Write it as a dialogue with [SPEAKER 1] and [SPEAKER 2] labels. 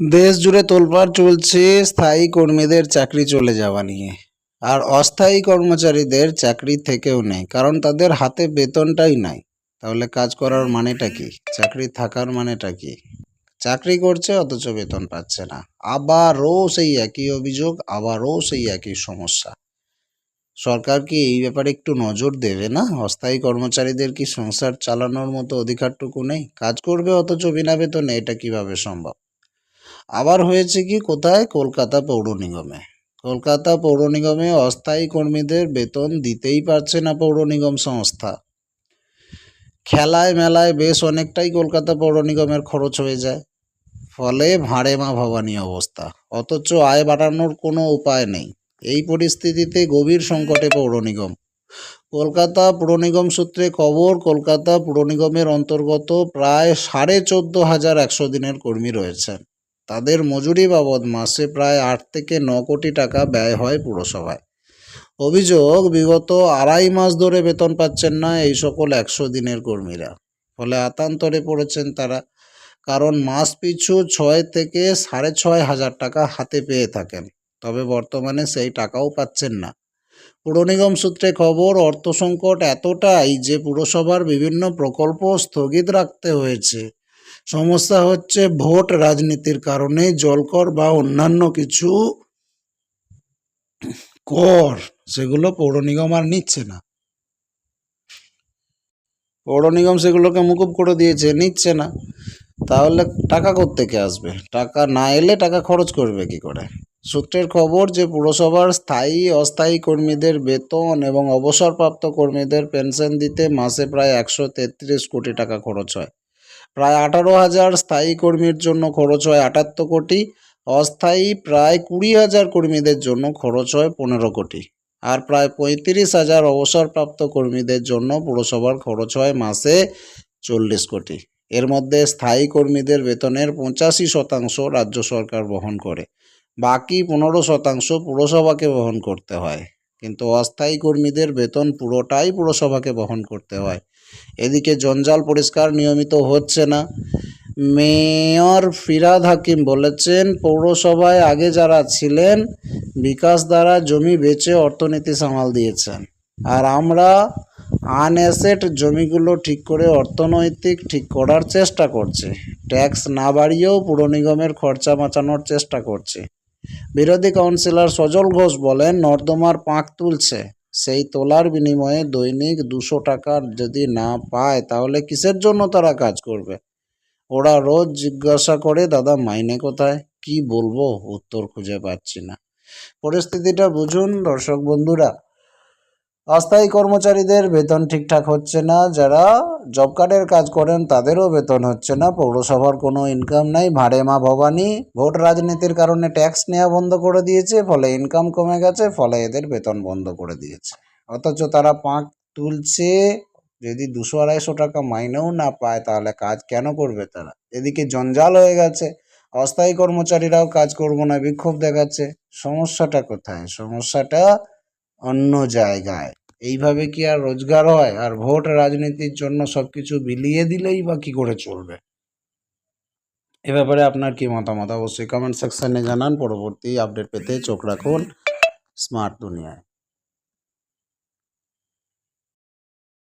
[SPEAKER 1] দেশ জুড়ে তোলপাড় চলছে, স্থায়ী কর্মীদের চাকরি চলে যাওয়া নিয়ে। আর অস্থায়ী কর্মচারীদের চাকরি থেকেও নেই, কারণ তাদের হাতে বেতনটাই নাই। তাহলে কাজ করার মানেটা কি? চাকরি থাকার মানেটা কি? চাকরি করছে, অথচ বেতন পাচ্ছে না। আবারও সেই একই অভিযোগ, আবারও সেই একই সমস্যা। সরকার কি এই ব্যাপারে একটু নজর দেবে না? অস্থায়ী কর্মচারীদের কি সংসার চালানোর মতো অধিকারটুকু নেই? কাজ করবে অথচ বিনা বেতনে, এটা কীভাবে সম্ভব? আবার হয়েছে কি, কোথায়? কলকাতা পৌর নিগমে। কলকাতা পৌর নিগমে অস্থায়ী কর্মীদের বেতন দিতেই পারছে না পৌর নিগম সংস্থা। খেলায় মেলায় বেশ অনেকটাই কলকাতা পৌর নিগমের খরচ হয়ে যায়। ফলে ভাঁড়ে মা ভবানী অবস্থা। অথচ আয় বাড়ানোর কোনো উপায় নেই। এই পরিস্থিতিতে গভীর সংকটে পৌর নিগম। কলকাতা পুর নিগম সূত্রে খবর, কলকাতা পুর নিগমের অন্তর্গত প্রায় সাড়ে চোদ্দ হাজার একশো দিনের কর্মী রয়েছেন। তাদের মজুরি বাবদ মাসে প্রায় আট থেকে ন কোটি টাকা ব্যয় হয় পুরসভায়। অভিযোগ, বিগত আড়াই মাস ধরে বেতন পাচ্ছেন না এই সকল একশো দিনের কর্মীরা। ফলে আতান্তরে পড়েছেন তারা, কারণ মাস পিছু ছয় থেকে সাড়ে ছয় হাজার টাকা হাতে পেয়ে থাকেন। তবে বর্তমানে সেই টাকাও পাচ্ছেন না। পুর নিগম সূত্রে খবর, অর্থ সংকট এতটাই যে পুরসভার বিভিন্ন প্রকল্প স্থগিত রাখতে হয়েছে। সমস্যা হচ্ছে ভোট রাজনীতির কারণে জলকর বা অন্যান্য কিছু কর, সেগুলো পৌর নিগম আর নিচ্ছে না। পৌর নিগম সেগুলোকে মুকুব করে দিয়েছে, নিচ্ছে না। তাহলে টাকা থেকে আসবে? টাকা না এলে টাকা খরচ করবে কি করে? সূত্রের খবর যে পুরসভার স্থায়ী, অস্থায়ী কর্মীদের বেতন এবং অবসরপ্রাপ্ত কর্মীদের পেনশন দিতে মাসে প্রায় একশো তেত্রিশ কোটি টাকা খরচ হয়। প্রায় আঠারো হাজার স্থায়ী কর্মীর জন্য খরচ হয় আটাত্তর কোটি, অস্থায়ী প্রায় কুড়ি হাজার কর্মীদের জন্য খরচ হয় পনেরো কোটি। আর প্রায় পঁয়ত্রিশ হাজার অবসরপ্রাপ্ত কর্মীদের জন্য পুরসভার খরচ হয় মাসে চল্লিশ কোটি। এর মধ্যে স্থায়ী কর্মীদের বেতনের পঁচাশি শতাংশ রাজ্য সরকার বহন করে। বাকি পনেরো শতাংশ পুরসভাকে বহন করতে হয়। কিন্তু অস্থায়ী কর্মীদের বেতন পুরোটাই পুরসভাকে বহন করতে হয়। এদিকে জঞ্জাল পরিষ্কার নিয়মিত হচ্ছে না। মেয়র ফিরাদ হাকিম বলেছেন, পৌরসভায় আগে যারা ছিলেন, বিকাশ দ্বারা জমি বেচে অর্থনীতি সামাল দিয়েছেন। আর আমরা আনএসেট জমিগুলো ঠিক করে অর্থনৈতিক ঠিক করার চেষ্টা করছি। ট্যাক্স না বাড়িয়েও পুর নিগমের খরচা বাঁচানোর চেষ্টা করছি। বিরোধী কাউন্সিলর সজল ঘোষ বলেন, নর্দমার পাঁক তুলছে। সেই তোলার বিনিময়ে দৈনিক দুশো টাকা যদি না পায়, তাহলে কিসের জন্য তারা কাজ করবে? ওরা রোজ জিজ্ঞাসা করে, দাদা, মাইনে কোথায়? কি বলব? উত্তর খুঁজে পাচ্ছি না। পরিস্থিতিটা বুঝুন, দর্শক বন্ধুরা অস্থায়ী কর্মচারীদের বেতন ঠিকঠাক হচ্ছে না, যারা জব কার্ডের কাজ করেন তাদেরও বেতন হচ্ছে না, পৌরসভার কোনো ইনকাম নাই। ভাড়ে মা ভবানী, ভোট রাজনীতির কারণে ট্যাক্স নেওয়া বন্ধ করে দিয়েছে, ফলে ইনকাম কমে গেছে, ফলে এদের বেতন বন্ধ করে দিয়েছে। অথচ তারা পাঁক তুলছে, যদি দুশো আড়াইশো টাকা মাইনেও না পায়, তাহলে কাজ কেন করবে তারা? এদিকে জঞ্জাল হয়ে গেছে, অস্থায়ী কর্মচারীরাও কাজ করব না, বিক্ষোভ দেখাচ্ছে। সমস্যাটা কোথায়? সমস্যাটা অন্য জায়গায়। এইভাবে কি আর রোজগার হয়? আর ভোট রাজনীতির জন্য সব কিছু বিলিয়ে দিলেই বা কী করে চলবে? এ ব্যাপারে আপনার কি মতামত? অবশ্যই কমেন্ট সেকশানে জানান। পরবর্তী আপডেট পেতে চোখ রাখুন স্মার্ট দুনিয়ায়